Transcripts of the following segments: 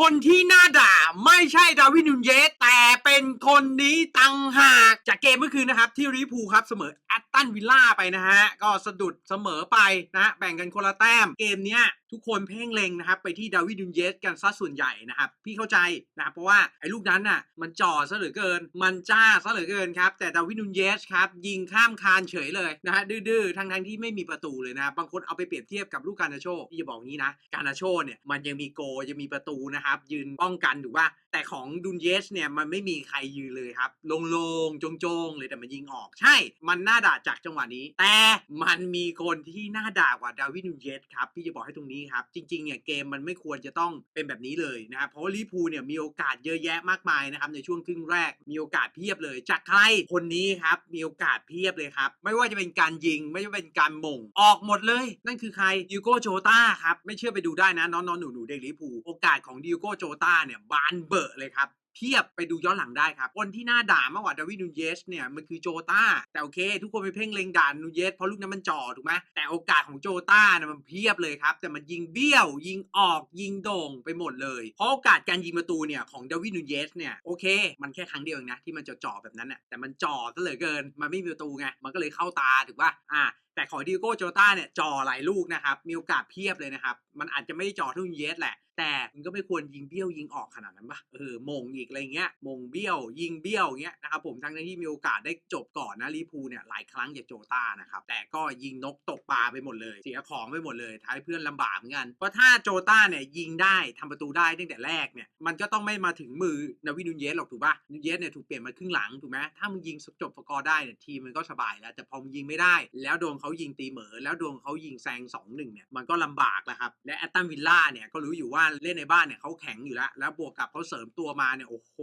คนที่น่าด่า ไม่ใช่ดาวินนูนเยสแต่เป็นคนนี้ตังหาก จากเกมเมื่อคืนนะครับ ที่ลิเวอร์พูครับเสมอแอตตันวิลล่าไปนะฮะ ก็สะดุดเสมอไปนะฮะแบ่งกันคนละแต้มเกมเนี้ยทุกคนเพ่งเล็งนะครับ ไปที่ดาวินนูนเยสกันซะส่วนใหญ่นะครับ พี่เข้าใจนะครับเพราะว่าไอ้ลูกนั้นน่ะมันจ่อซะเหลือเกิน มันจ้าซะเหลือเกินครับ แต่ดาวินนูนเยสครับ ยิงข้ามคานเฉยเลยนะฮะดื้อๆทั้งๆที่ไม่มีประตูเลยนะบางคนเอาไปเปรียบเทียบกับลูกการนาโชพี่จะบอกงี้นะการนาโชเนี่ยมันยังมีโกยังมีประตูนะครับยืนป้องกันถูกป่ะแต่ของดุนเยสเนี่ยมันไม่มีใครยืนเลยครับโลงๆโจงๆเลยแต่มันยิงออกใช่ มันน่าด่าจากจังหวะนี้ แต่มันมีคนที่น่าด่ากว่าดาวิดนูนเยสครับพี่จะบอกให้ตรงนี้ครับ จริงๆเนี่ยเกมมันไม่ควรจะต้องเป็นแบบนี้เลยนะครับเพราะลิพูเนี่ยมีโอกาสเยอะแยะมากมายนะครับในช่วงครึ่งแรกมีโอกาสเพียบเลย จากใครคนนี้ครับมีโอกาสเพียบเลยครับไม่ว่าจะเป็นการยิงไม่ว่าจะเป็นการม่งออกหมดเลย นั่นคือใครดิโกโจตาครับไม่เชื่อไปดูได้นะน้องๆหนูๆเด็กลิพูโอกาสของดิโกโจตาเนี่ยบานเบอะเลยครับเทียบไปดูย้อนหลังได้ครับคนที่น่าด่ามากกว่าดาวิดนูเยสเนี่ยมันคือโจตาแต่โอเค ทุกคนไปเพ่งเล็งด่านูเยสเพราะลูกนั้นมันจ่อถูกไหมแต่โอกาสของโจตาเนี่ยมันเพียบเลยครับ แต่มันยิงเบี้ยว ยิงออกยิงโด่งไปหมดเลย เพราะโอกาสการยิงประตูเนี่ยของดาวิดนูเยสเนี่ยโอเค มันแค่ครั้งเดียวเองนะที่มันจะจ่อแบบนั้นน่ะแต่มันจ่อซะเหลือเกินมันไม่มีประตูไงมันก็เลยเข้าตาถูกป่ะอ่า แต่ของดิโก้โจต้าเนี่ยจ่อหลายลูกนะครับ มีโอกาสเพียบเลยนะครับ มันอาจจะไม่ได้จ่อเท่าเยสแหละ แต่มันก็ไม่ควรยิงเบี้ยวยิงออกขนาดนั้นปะเออมงอีกอะไรเงี้ยมงเบี้ยว ยิงเบี้ยวเงี้ยนะครับผมทั้งที่มีโอกาสได้จบก่อนนะลิเวอร์พูลเนี่ยหลายครั้งจากโจต้านะครับแต่ก็ยิงนกตกปลาไปหมดเลยเสียของไปหมดเลยท้ายเพื่อนลำบากเหมือนกันเพราะถ้าโจต้าเนี่ยยิงได้ทำประตูได้ตั้งแต่แรกเนี่ยมันก็ต้องไม่มาถึงมือนาวินูนเยสหรอกถูกปะนูนเยสเนี่ยถูกเปลี่ยนมาครึ่งหลังถูกไหมถ้ามึงยิงจบสกอร์ได้เนี่ยทีมมันก็สบายแล้วแต่พอมึงยิงไม่ได้ แล้วโดนเขายิงตีเหมอแล้วดวงเขายิงแซงสองหนึ่งเนี่ยมันก็ลำบากแล้วครับ และแอตตันวิลล่าเนี่ยก็รู้อยู่ว่าเล่นในบ้านเนี่ยเขาแข็งอยู่แล้ว แล้วบวกกับเขาเสริมตัวมาเนี่ยโอ้โห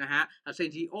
นะฮะเซนติโอ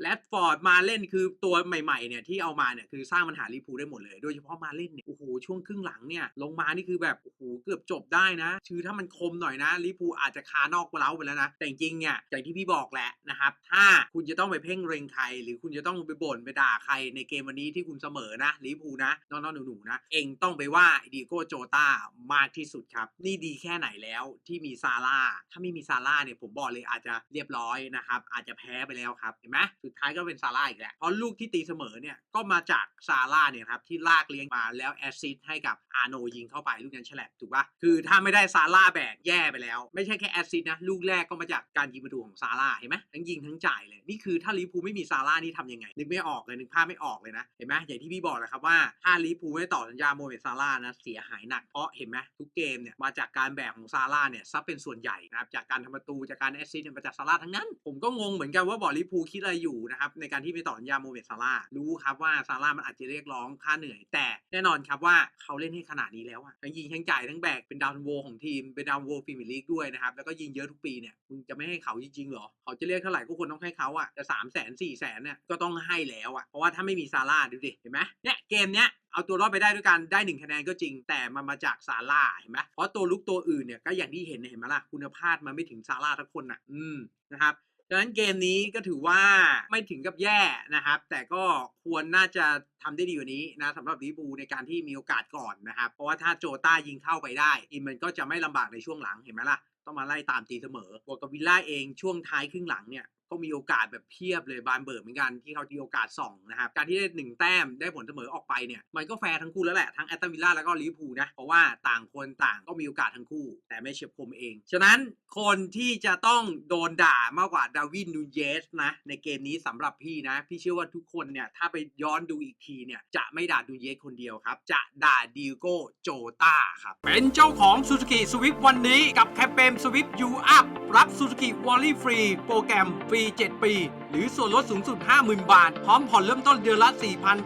แรดฟอร์ดมาเล่นคือตัวใหม่ๆเนี่ยที่เอามาเนี่ยคือสร้างปัญหาลิพูได้หมดเลย โดยเฉพาะมาเล่นเนี่ยโอ้โหช่วงครึ่งหลังเนี่ยลงมานี่คือแบบโอ้โหเกือบจบได้นะคือถ้ามันคมหน่อยนะลิพูอาจจะคานอกเล้าไปแล้วนะ แต่จริงเนี่ยอย่างที่พี่บอกแหละนะครับถ้าคุณจะต้องไปเพ่งเรงใคร หรือคุณจะต้องไปบ่นไปด่าใครในเกมวันนี้ที่คุณเสมอนะลิพูนะน้องๆหนูๆนะ เองต้องไปว่าดีโก้โจตามากที่สุดครับ นี่ดีแค่ไหนแล้วที่มีซาร่าถ้าไม่มีซาร่าเนี่ยผมบอกเลยอาจจะเรียบร้อยนะครับอาจจะแพ้ไปแล้วครับเห็นไหมสุดท้ายก็เป็นซาร่าอีกแหละเพราะลูกที่ตีเสมอเนี่ยก็มาจากซาร่าเนี่ยครับที่ลากเลี้ยงมาแล้วแอสซิสให้กับอาโนยิงเข้าไปลูกนั้นฉลับถูกปะคือถ้าไม่ได้ซาร่าแบกแย่ไปแล้ว ไม่ใช่แค่แอสซิสนะลูกแรกก็มาจากการยิงประตูของซาร่าเห็นไหมทั้งยิงทั้งจ่ายเลยนี่คือถ้าลิเวอร์พูไม่มีซาร่านี่ทำยังไงนึกไม่ออกเลยนึกภาพไม่ออกเลยนะเห็นไหมอย่างที่พี่บอกแหละครับว่าถ้าลิเวอร์พูไม่ต่อสัญญาโมเมดซาร่านะเสียหายหนักเพราะเห็นไหมทุกเกมเนี่ยมาจากการแบกของซาร่าเนี่ยซับเป็นส่วนใหญ่นะครับจากการทำประตูจากการแอสซิสเนี่ยมาจากซาร่าทั้งนั้น ผมก็งงเหมือนกันว่าบอลิปูคิดอะไรอยู่นะครับในการที่ไม่ต่อสัญญาโมเมดซาร่ารู้ครับว่าซาร่ามันอาจจะเรียกร้องค่าเหนื่อย แต่แน่นอนครับว่าเขาเล่นให้ขนาดนี้แล้วอะทั้งยิงทั้งจ่ายทั้งแบกเป็นดาวน์โวของทีมเป็นดาวน์โวพรีเมียร์ลีกด้วยนะครับแล้วก็ยิงเยอะทุกปีเนี่ยมึงจะไม่ให้เขาจริงๆเหรอเขาจะเรียกเท่าไหร่ก็ควรต้องให้เขาอะจะสามแสนสี่แสนเนี่ยก็ต้องให้แล้วอะเพราะว่าถ้าไม่มีซาร่าดูดิเห็นไหมเนี่ยเกมเนี้ยเอาตัวรอดไปได้ด้วยกันได้หนึ่งคะแนนก็จริง แต่มันมาจากซาร่าเห็นไหมเพราะตัวลุกตัวอื่นเนี่ยก็อย่างที่เห็นเห็นไหมล่ะคุณภาพมันไม่ถึงซาร่าทุกคนน่ะ อืมนะครับ ดังนั้นเกมนี้ก็ถือว่าไม่ถึงกับแย่นะครับ แต่ก็ควรน่าจะทำได้ดีกว่านี้นะสำหรับลิบูในการที่มีโอกาสก่อนนะครับ เพราะว่าถ้าโจต้ายิงเข้าไปได้ อินมันก็จะไม่ลำบากในช่วงหลังเห็นไหมล่ะ ต้องมาไล่ตามตีเสมอบวกกับวิลล่าเองช่วงท้ายครึ่งหลังเนี่ย ก็มีโอกาสแบบเพียบเลยบานเบิร์เหมือนกันที่เขามีโอกาสส่องนะครับการที่ได้หนึ่งแต้มได้ผลเสมอออกไปเนี่ยมันก็แฟร์ทั้งคู่แล้วแหละทั้งแอตตันวิลล่าแล้วก็ลิเวอร์พูลนะเพราะว่าต่างคนต่างก็มีโอกาสทั้งคู่ แต่ไม่เฉียบคมเอง ฉะนั้นคนที่จะต้องโดนด่ามากกว่าดาวินนูเยสนะในเกมนี้สำหรับพี่นะ พี่เชื่อว่าทุกคนเนี่ยถ้าไปย้อนดูอีกทีเนี่ยจะไม่ด่าดูเยสคนเดียวครับ จะด่าดิโก้โจตาครับเป็นเจ้าของ Suzuki Swift วันนี้กับแคมเปญ Swift U Up รับ Suzuki Wally Free โปรแกรมฟรี7 ปี หรือส่วนลดสูงสุด 50,000 บาท พร้อมผ่อนเริ่มต้นเดือนละ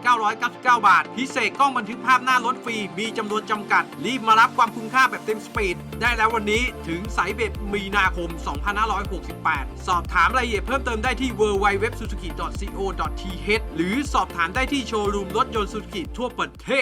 4,999 บาท พิเศษกล้องบันทึกภาพหน้ารถฟรี มีจำนวนจำกัด รีบมารับความคุ้มค่าแบบเต็มสปีด ได้แล้ววันนี้ถึงสายเบ็ดมีนาคม 2568 สอบถามรายละเอียดเพิ่มเติมได้ที่ www.suzuki.co.th หรือสอบถามได้ที่โชว์รูมรถยนต์ Suzuki ทั่วประเทศ